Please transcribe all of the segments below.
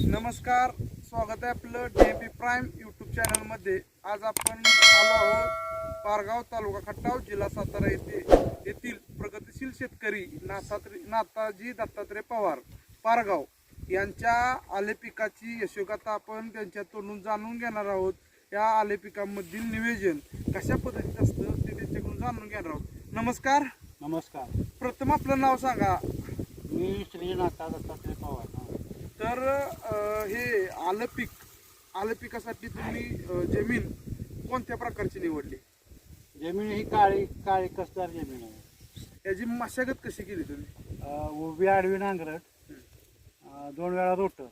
नमस्कार स्वागत आहे आपलं डीएपी प्राईम यूट्यूब चॅनलमध्ये. आज आपण आलो आहोत पारगाव तालुका खटाव जिल्हा सातारा येथे. येथील प्रगतिशील शेतकरी नासात्री नाताजी दत्तात्रय पवार पारगाव यांच्या आले पिकाची यशोगाथा आपण त्यांच्या तोंडून जाणून घेणार आहोत. या आले पिकामधील नियोजन कशा पद्धतीत असतं ते त्यांच्याकडून जाणून घेणार आहोत. नमस्कार. नमस्कार. प्रथम आपलं नाव सांगा. मी श्रीनाथा दत्तात्रय पवार. तर हे आलं पीक आलं पिकासाठी तुम्ही जमीन कोणत्या प्रकारची निवडली? जमीन ही काळी काळी कसदार जमीन आहे. याची मशागत कशी केली तुम्ही? उभी आडवी नांगरट दोन वेळा रोट.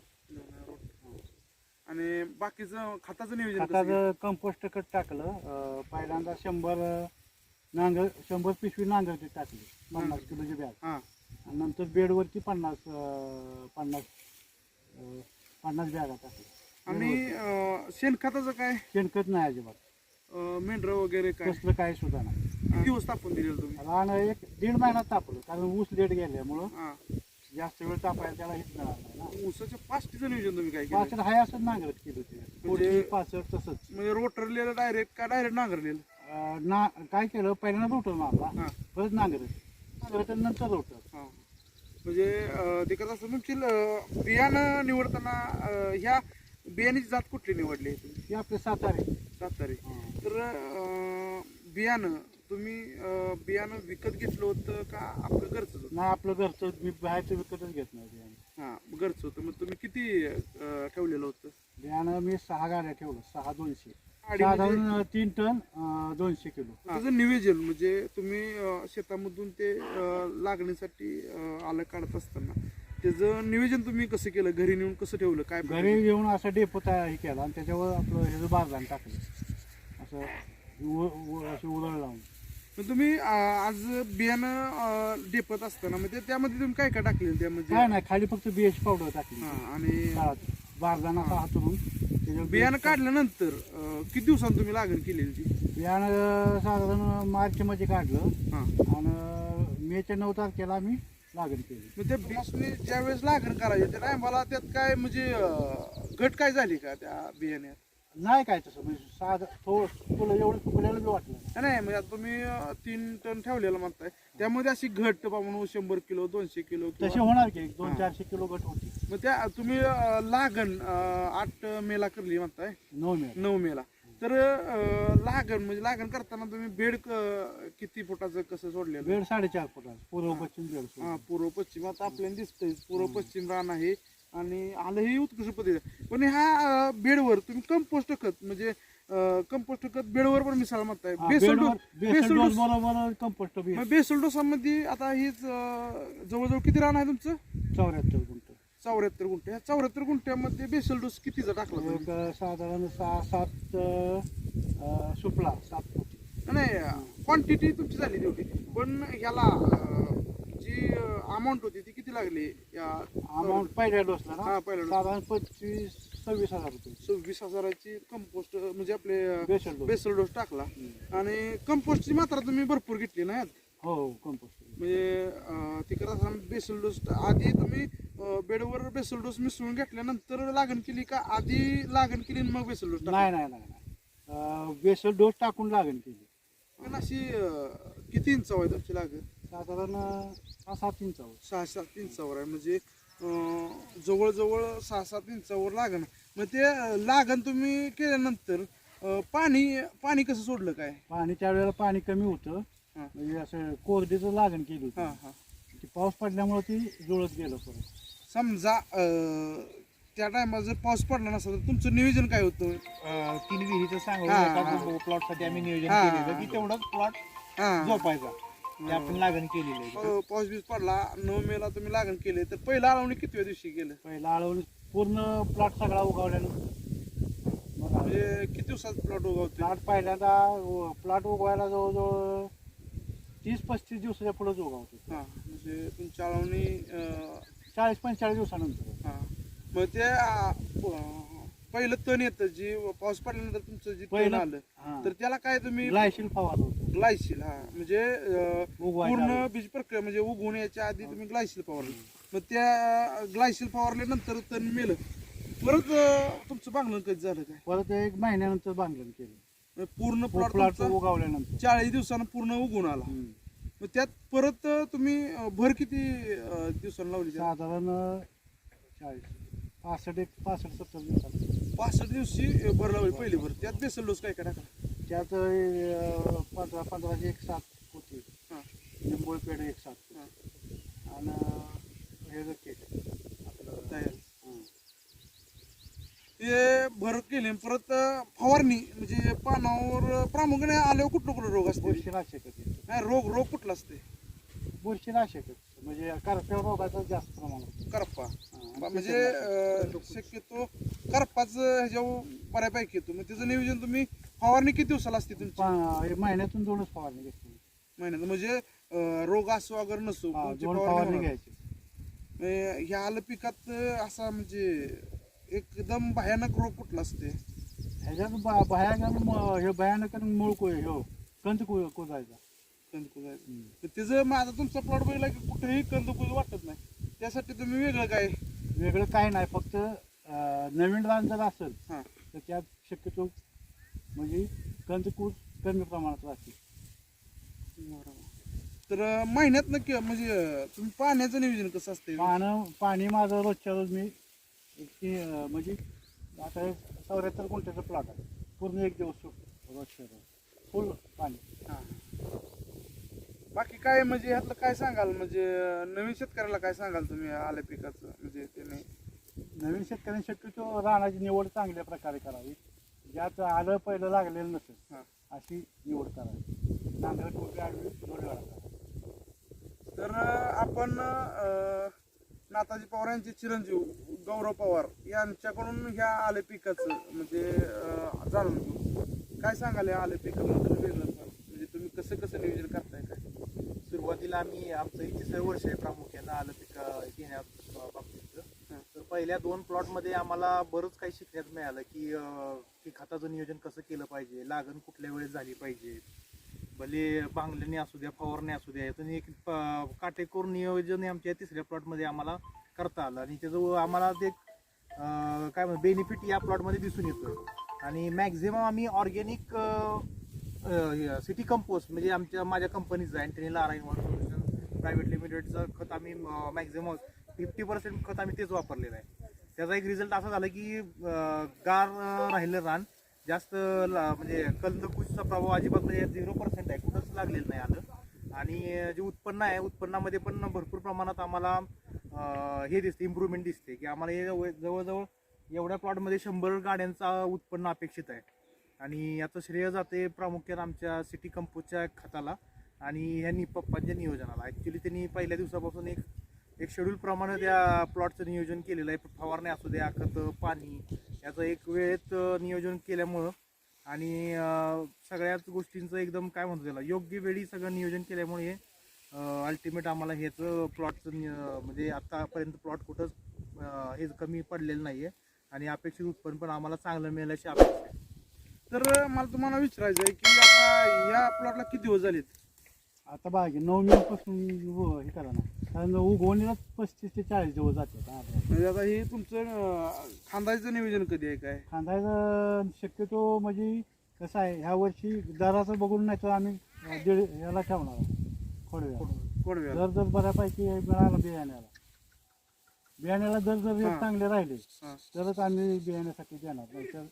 आणि बाकीचं खताचं नियोजन खताचं कंपोस्ट खत टाकलं. पहिल्यांदा शंभर नांगर शंभर पिशवी नांगरची टाकली पन्नास किलोची बॅग? हा. नंतर बेडवरती पन्नास पन्नास अं, पन्नास बॅगा टाकल्या आणि अ, शेणखताचं काय? शेणखत नाही अजिबात. अ, मेंढरं वगैरे काय? कसलं काही सुद्धा नाही. किती दिवस तापून दिलेलं तुम्ही? लहान एक दीड महिन्यात तापलं कारण ऊस लेट गेल्यामुळं हा. जास्त वेळ तापायला त्याला हेच मिळालं नाही ना. ऊसाच्या नियोजन तुम्ही काय केलं पाचट हाय असं नांगरट केलं ते पुढची पाचट तसंच. म्हणजे रोटरलेलं डायरेक्ट का डायरेक्ट नांगरलेलं? अं, ना काय केलं पहिल्यांदा रोटर मारला हा. परत नांगरट नांगरट आणि नंतर रोटर. म्हणजे ते कसं असतं तुमची बियाणं निवडताना ह्या बियाण्याची जात कुठली निवडली तुम्ही? हे आपले सातारे. सातारी. तर अं, बियाणं तुम्ही अं, बियाणं विकत घेतलं होतं का आपलं घरचं होतं? नाही आपलं घरचं मी बाहेरचं विकतच घेत नाही बियाणं. हा घरचं होतं. मग तुम्ही किती अं, ठेवलेलं होतं? बियाणं मी सहा गाड्या ठेवलं. सहा दोनशे. गाडी म्हणजे- साधारण अं, तीन टन अं, दोनशे किलो. त्याचं नियोजन म्हणजे तुम्ही अं, शेतामधून ते अं, लागणीसाठी अं, आलं काढत असताना त्याचं नियोजन तुम्ही कसं केलं? घरी नेऊन कसं ठेवलं? काय घरी येऊन असं डेपो तयार हे केला आणि त्याच्यावर आपलं ह्याचं बारदान टाकलं. असं उ- उ- असं उधळ लावून. मग तुम्ही अं, आज बियाणं अं, डेपत असताना म्हणजे त्यामध्ये तुम्ही काय काय टाकलेलं? त्यामध्ये काय नाही खाली फक्त बीएच पावडर टाकली. हा आणि बारदाना असा हातरून बियाणं काढल्यानंतर अं, किती दिवसांनी तुम्ही लागण केलेली ती बियाणं साधारण मार्च मध्ये काढलं. हा. आणि मेच्या नऊ तारखेला आम्ही लागण केली. मग त्या ज्या वेळेस लागण करायची त्या टायमाला त्यात काय म्हणजे अं, घट काय झाली का त्या बियाण्यात? नाही काय तसं म्हणजे साधं थोडं तुला एवढं चुकलेलं बी वाटलं नाही. नाही म्हणजे आता तुम्ही अं, तीन टन ठेवलेलं म्हणताय. त्यामध्ये अशी घट बा म्हणून शंभर किलो दोनशे किलो किंवा- होणार की एक दोन हा. चारशे किलो गट होती. मग त्या तुम्ही अं, लागण अं, आठ मेला करली म्हणताय? नऊ मे नऊ मेला. तर अं, लागण म्हणजे लागण करताना तुम्ही बेड क- किती फुटाचं कसं सोडलेलं? बेड साडेचार फुटाचा पूर्व पश्चिम बेड हा. पूर्व पश्चिम. आता आपल्याला दिसतंय पूर्व पश्चिम रान आहे. आणि आलं ही उत्कृष्ट पद्धती. पण ह्या बेडवर तुम्ही कंपोस्ट खत म्हणजे कंपोस्ट खत बेडवर पण मिसाळ म्हणताय बेसल डोस बेसल डोस बरोबर कंपोस्ट बेसल डोसामध्ये आता हीच जवळजवळ किती रान आहे तुमचं? चौऱ्याहत्तर गुंठ. चौऱ्याहत्तर गुंठे. ह्या चौऱ्याहत्तर गुंठ्यामध्ये बेसल डोस कितीचा टाकला? एक साधारण सहा सात सुपला सात नाही क्वांटिटी तुमची झाली तेवढी. पण ह्याला जी अमाऊंट होती ती किती लागली? या अमाऊंट पहिल्या डोसला हा, ना पहिल्या dose. साधारण पंचवीस सव्वीस हजार रुपये. सव्वीस हजाराची कंपोस्ट म्हणजे आपले बेसल डोस बेसल डोस टाकला. आणि कंपोस्टची मात्रा तुम्ही भरपूर घेतली ना यात? हो हो कंपोस्ट म्हणजे अं, ते करत असताना बेसल डोस आधी तुम्ही अं, बेडवर बेसल डोस मिसळून घेतल्यानंतर लागण केली का? आधी लागण केली आणि मग बेसल डोस टाकला नाही नाही नाही नाही. अं, बेसल डोस टाकून लागण केली. पण अशी अं, किती इंचावर आहे तुमची लागण? साधारण सहा सात इंचावर. सहा सात इंचावर आहे. म्हणजे अं, जवळजवळ सहा सात इंचावर लागण. मग ते अं, लागण तुम्ही केल्यानंतर अं, पाणी पाणी कसं सोडलं काय? पाणी त्यावेळेला पाणी कमी होतं. हा. म्हणजे असं कोरडीचं लागण केली हा होती. हा ती पाऊस पडल्यामुळे ती जुळत गेलं परत. समजा अं, त्या टायमाला जर पाऊस पडला नसता तर तुमचं नियोजन काय होतं? अं, तीन विहिरीचं हा, हा. प्लॉटसाठी आम्ही नियोजन हा, केलेलं हा. की तेवढाच प्लॉट हा. झोपायचा. ते आपण लागण केलेलं आहे पाऊ- पाऊस बीस पडला नऊ मेला तुम्ही लागण केले तर पहिला आळवणी कितव्या दिवशी केलं पहिला आळवणी पूर्ण प्लॉट सगळा उगवल्यानंतर म्हणजे किती दिवसात प्लॉट उगवतो? प्लॉट पहिल्यांदा प्लॉट उगवायला जवळजवळ तीस पस्तीस दिवसाच्या पुढेच उगवतो. हा म्हणजे तुमची आळवणी अं, चाळीस पंचेचाळीस दिवसानंतर. हा. मग ते प- पहिलं तण येतं जी पाऊस पडल्यानंतर तुमचं जे तण पहिलं- आलं हा. तर त्याला काय तुम्ही ग्लायशील फवार होतो ग्लायशील हा. म्हणजे अं, पूर्ण. बीज प्रक्रिया म्हणजे उगवून याच्या आधी तुम्ही ग्लायशील फवारलं. मग त्या ग्लायशील फवारल्यानंतर तण मेलं. परत अं, तुमचं बांगलं कधी झालं काय? परत एक महिन्यानंतर बांधलं केलं. म्हणजे पूर्ण प्लॉट प्लॉट उगवल्यानंतर. चाळीस दिवसानं पूर्ण उगून आला. हम्म. मग त्यात परत अं, तुम्ही अं, भर किती अं, दिवसानं लावली? साधारण अं, चाळीस. पासष्ट एक पासष्ट सत्तर दिवसात पासष्ट दिवशी भर लावली पहिली भर. त्यात बेसल डोस काय काय टाकला? त्यात पंधरा पंधराशे एक सात होती. हा. लिंबोळी पेढ एक सात. हा. आणि हे जर केलं आपलं तयार. हं. ते भर केले परत फवारणी म्हणजे पानावर प्रामुख्याने आल्यावर कुठलं कुठलं रोग असते? बुरशीनाशक नाही रोग रोग कुठला असते? बुरशीनाशक म्हणजे करप्यावर रोगाचं जास्त प्रमाण. बा- म्हणजे शक्यतो करपाच ह्याच्यावर बऱ्यापैकी येतो. मग त्याचं नियोजन तुम्ही फवारणी किती दिवसाला असते तुमची? पा- हे महिन्यातून दोनच फवारणी घेतली. महिन्यात म्हणजे अं, रोग असो अगर नसो हा, दोन फवारणी फवारणी होणार. घ्यायची. ह्या आलं पिकात अं, असा म्हणजे एकदम भयानक रोग कुठला असते? ह्याच्यात बा- भयानक म- हे भयानक आणि मूळ को ह्यो कंद को कोजायचा. कंदकुज त्याचं मग आता तुमचा प्लॉट बघितला की कुठेही कंदकुज वाटत नाही. त्यासाठी तुम्ही वेगळं काय? वेगळं काय नाही फक्त अं, नवीन रान जर असेल हा. तर त्यात शक्यतो म्हणजे कंदकूज कमी प्रमाणात राहते. तर महिन्यात नक्की म्हणजे अं, तुम्ही पाण्याचं नियोजन कसं असते पानं पाणी माझं रोजच्या रोज मी एक ती, अं, म्हणजे आता एक चौऱ्याहत्तर गुंठ्याचं प्लॉट आहे. पूर्ण एक दिवस सुटतो रोजच्या रोज. फुल पाणी. हा. बाकी काय म्हणजे ह्यातलं काय सांगाल? म्हणजे अं, नवीन शेतकऱ्याला काय सांगाल तुम्ही आल्या पिकाचं? म्हणजे त्याने नवीन शेतकऱ्यांनी शक्यतो रानाची निवड चांगल्या प्रकारे करावी. ज्यात आलं पहिलं लागलेलं नसेल हा. अशी निवड करावी नांगर टोपी आडवी दोन वेळा करावी. तर अं, आपण अं, नाताजी पवार यांचे चिरंजीव गौरव पवार यांच्याकडून ह्या आले पिकाचं म्हणजे अं, जाणून घेऊ काय सांगाल या आले पिकाबद्दल वेगळं? म्हणजे तुम्ही कसं कसं नियोजन करताय काय सुरुवातीला आम्ही आमचं हे तिसरं वर्ष आहे प्रामुख्यानं आलं पीक अं, अं, बाबतीत हं. तर पहिल्या दोन प्लॉटमध्ये आम्हाला बरंच काही शिकण्यात मिळालं की अं, की खताचं नियोजन कसं केलं पाहिजे? लागण कुठल्या वेळेस झाली पाहिजे? भले बांगल्याने असू द्या फवारणी असू द्या याचं एक प- काटेकोर नियोजन आमच्या तिसऱ्या प्लॉटमध्ये आम्हाला करता आलं. आणि त्याचं आम्हाला ते काय म्हणतो बेनिफिट या प्लॉटमध्ये दिसून येतो. आणि मॅक्झिमम आम्ही ऑर्गॅनिक सिटी कंपोस्ट म्हणजे आमच्या माझ्या कंपनीचं आहे त्यांनी लाराईन वॉटर सोल्युशन प्रायव्हेट लिमिटेडचं खत आम्ही मॅक्झिमम फिफ्टी पर्सेंट खत आम्ही तेच वापरलेलं आहे. त्याचा एक रिझल्ट असा झाला की गार राहिलं रान. जास्त ला- म्हणजे कंदकुशचा प्रभाव अजिबात म्हणजे झिरो पर्सेंट आहे. कुठंच लागलेलं नाही आलं. आणि जे उत्पन्न आहे उत्पन्नामध्ये पण भरपूर प्रमाणात आम्हाला हे दिसते इम्प्रूव्हमेंट दिसते की आम्हाला हे जवळ- जवळजवळ एवढ्या प्लॉटमध्ये शंभर गाड्यांचा उत्पन्न अपेक्षित आहे. आणि याचं श्रेय जाते प्रामुख्याने आमच्या सिटी कंपोजच्या खताला आणि ह्या निपप्पांच्या नियोजनाला. ॲक्च्युली त्यांनी पहिल्या दिवसापासून एक एक शेड्यूल प्रमाणे त्या प्लॉटचं नियोजन केलेलं आहे. फवारणी असू द्या खतं पाणी याचं एक वेळेत नियोजन केल्यामुळं आणि सगळ्याच गोष्टींचं एकदम काय म्हणतो त्याला योग्य वेळी सगळं नियोजन केल्यामुळे अल्टिमेट आम्हाला ह्याचं प्लॉटचं म्हणजे आतापर्यंत प्लॉट कुठंच हे कमी पडलेलं नाही आहे आणि अपेक्षित उत्पन्न पण आम्हाला चांगलं मिळेल अशी अपेक्षा आहे. तर मला तुम्हाला विचारायचं आहे की आता या प्लॉटला किती दिवस झालेत? आता बागे नऊ मे पासून हे करा ना. कारण उगवणीला पस्तीस ते चाळीस दिवस जातात. म्हणजे आता हे तुमचं अं, खांदायचं नियोजन कधी आहे काय खांदायचं शक्यतो म्हणजे कसं आहे ह्या वर्षी दराचं बघून नाही तर आम्ही दीड याला ठेवणार खोडव्या कोडव्या दर जर बऱ्यापैकी मिळाला बियाण्याला बियाण्याला दर जर रेट हा. चांगले राहिले हा. तरच आम्ही बियाण्यासाठी देणार नाहीतर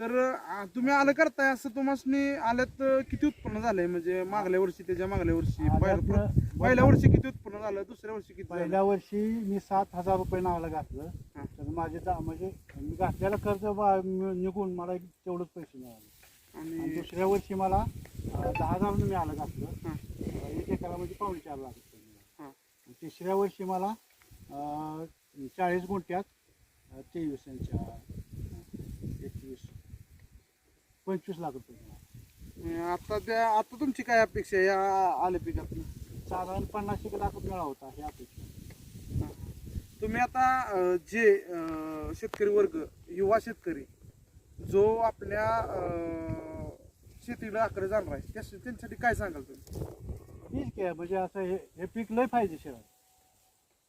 तर अं, तुम्ही आलं करताय असं तुम्हाला आल्यात अं, किती उत्पन्न झालंय म्हणजे मागल्या वर्षी त्याच्या मागल्या वर्षी पहिल्या आल्यातनं- पहिल्या वर्षी किती उत्पन्न झालं दुसऱ्या वर्षी किती झालं पहिल्या वर्षी मी सात हजार रुपये नावाला घातलं हा. तर माझे दा- म्हणजे मी घातलेलं बा- नि- निघून मला एक तेवढंच पैसे मिळाले आणि आणि दुसऱ्या वर्षी मला अं, दहा हजार मी आलं घातलं हा. अं, एक एकरा म्हणजे पावणे चार लाख रुपये मिळाले. हा. आणि तिसऱ्या वर्षी मला अं, चाळीस गुंठ्यात अं, तेवीस यांच्या अं, एकवीस पंचवीस लाख रुपये मिळाले. आता त्या आता तुमची काय अपेक्षा आहे या आल्या पिकात साधारण पन्नास एक लाख मिळा होता हे अपेक्षा तुम्ही आता अं, जे अं, शेतकरी वर्ग युवा शेतकरी जो आपल्या अं, शेतीला आकडे जाणार आहे त्या त्यांच्यासाठी काय सांगाल तुम्ही? ठीक आहे म्हणजे असं हे हे पीक लय फायदेशीर आहे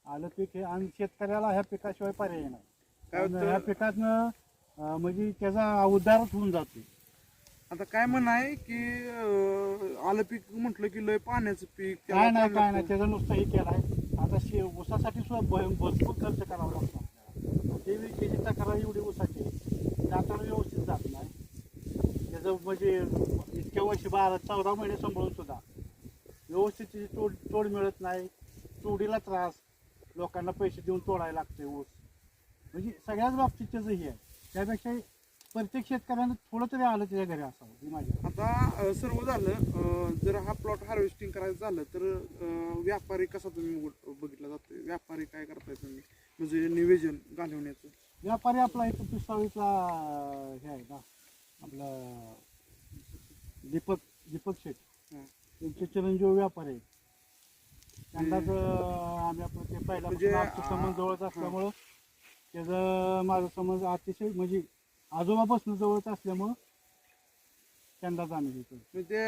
आलं पीक हे आणि शेतकऱ्याला ह्या पिकाशिवाय पर्याय नाही. काय आणि ह्या होतं पिकातनं अं, म्हणजे त्याचा उद्धारच होऊन जातो आता काय म्हण आहे की अं, आलं पीक म्हटलं की लय पाण्याचं पीक त्याला काय नाही काय नाही. त्याचं नुसतं हे केलं आहे. आता शे ऊसासाठी सुद्धा भरपूर खर्च करावा लागतो. आपल्याला ते बी त्याची तक्रार एवढी ऊसाची. आता व्यवस्थित जात नाही. त्याचं म्हणजे इतक्या वर्षी बारा चौदा महिने सांभाळून सुद्धा. व्यवस्थित त्याची तोड तोड मिळत नाही. तोडीला त्रास. लोकांना पैसे देऊन तोडायला लागते ऊस. म्हणजे सगळ्याच बाबतीत त्याचं हे आहे. त्यापेक्षा प्रत्येक शेतकऱ्यानं थोडं तरी आलं त्याच्या घरी असावं ही माझी आता अं, सर्व झालं अं, जर हा प्लॉट हार्वेस्टिंग करायचं झालं तर अं, व्यापारी कसा तुम्ही बघ- बघितला जातो व्यापारी काय करताय तुम्ही? म्हणजे निवेदन घालवण्याचं. व्यापारी आपला इथं पिस्ताळीतला हे आहे ना आपलं दीपक दीपक शेठ. हं. त्यांचे चिरंजीव व्यापारी आहेत. त्यांनाच अं, आम्ही आपलं ते म्हणजे, आमचं आ- संबंध जवळच असल्यामुळं त्याचं माझं समज अतिशय म्हणजे आजोबापासून जवळच असल्यामुळं त्यांनाच आम्ही हे करतो म्हणजे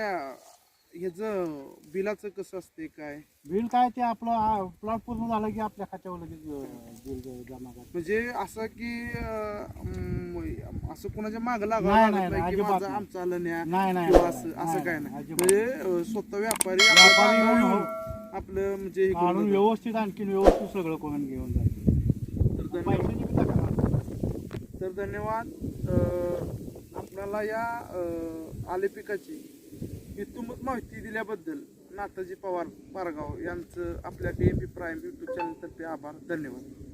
ह्याचं बिलाचं कसं असते काय? बिल काय ते आपलं प्लॉट पूर्ण झालं की आपल्या खात्यावर लगेच अं, बिल जमा करतो म्हणजे असं की अं, असं कोणाच्या माग नाही, लागावं नाही, लागत नाही की अजिबात माझं नाही. आमचं आलं न्या नाही नाही किंवा असं असं काय नाही, अजिबात म्हणजे अं, स्वतः व्यापारी येऊन आपलं म्हणजे हे करून आणून जातात. व्यवस्थित आणखीन व्यवस्थित सगळं करून घेऊन जाते तर धन्यवाद. पैशाची बी तक्रार. नाही. तर धन्यवाद. आपल्याला या आले पिकाची इतुमत माहिती दिल्याबद्दल नाताजी पवार पारगाव यांचं आपल्या D M P prime YouTube चॅनलतर्फे आभार धन्यवाद.